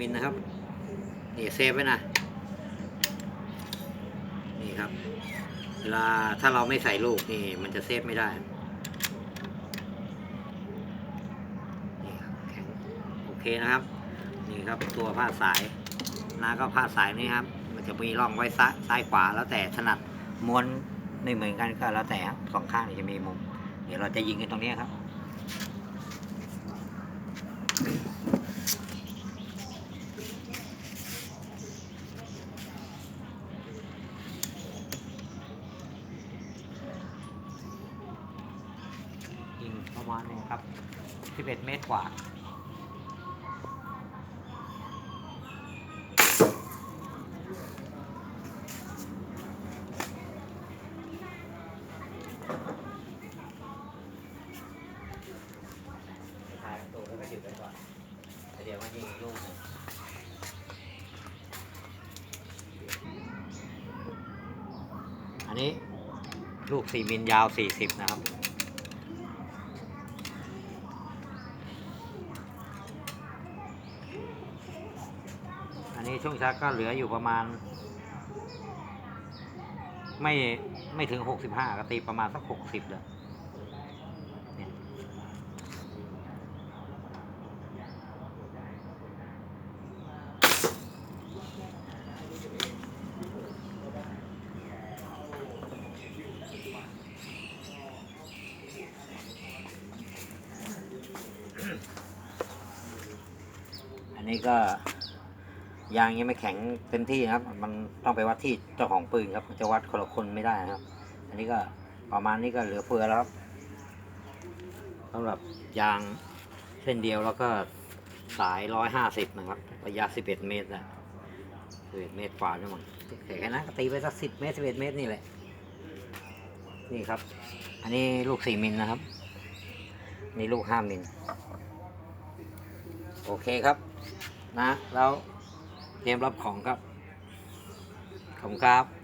มิลนะครับ นี่เซฟไว้นะ นี่ครับ เวลาถ้าเราไม่ใส่ลูกนี่มันจะเซฟไม่ได้ นี่ครับแข็งโอเคนะครับ นี่ครับตัวผ้าสายนาก็ผ้าสายนี่ครับ มันจะมีร่องไว้ซ้ายซ้ายขวาแล้วแต่ถนัดม้วนไม่เหมือนกันก็แล้วแต่ครับสองข้างนี่จะมีมุม เดี๋ยวเราจะยิงกันตรงนี้ครับ ยิง ประมาณนี้ครับ 11 เมตรกว่าถ่ายตัวแล้วก็หยุดไปก่อนเดี๋ยวมายิงลูกอันนี้ลูก4มิลยาว40นะครับ อันนี้ช่วงชักก็เหลืออยู่ประมาณ ไม่ไม่ถึง65ก็ตีประมาณสัก60เลยเนี่ยอันนี้ก็ ยางยังไม่แข็งเต็มที่นะครับ มันต้องไปวัดที่เจ้าของปืนครับ จะวัดคนละคนไม่ได้นะครับ อันนี้ก็ประมาณนี้ก็เหลือเฟือแล้วครับสำหรับยางเส้นเดียวแล้วก็สายร้อยห้าสิบนะครับระยะสิบเอ็ดเมตรนะสิบเอ็ดเมตรกว่าด้วยมั้งแค่นั้นก็ตีไปสักสิบเมตรสิบเอ็ดเมตรนี่แหละ นี่ครับ อันนี้ลูกสี่มิลนะครับ นี่ลูกห้ามิลโอเคครับ นะแล้ว เตรียมรับของครับ ขอบคุณครับ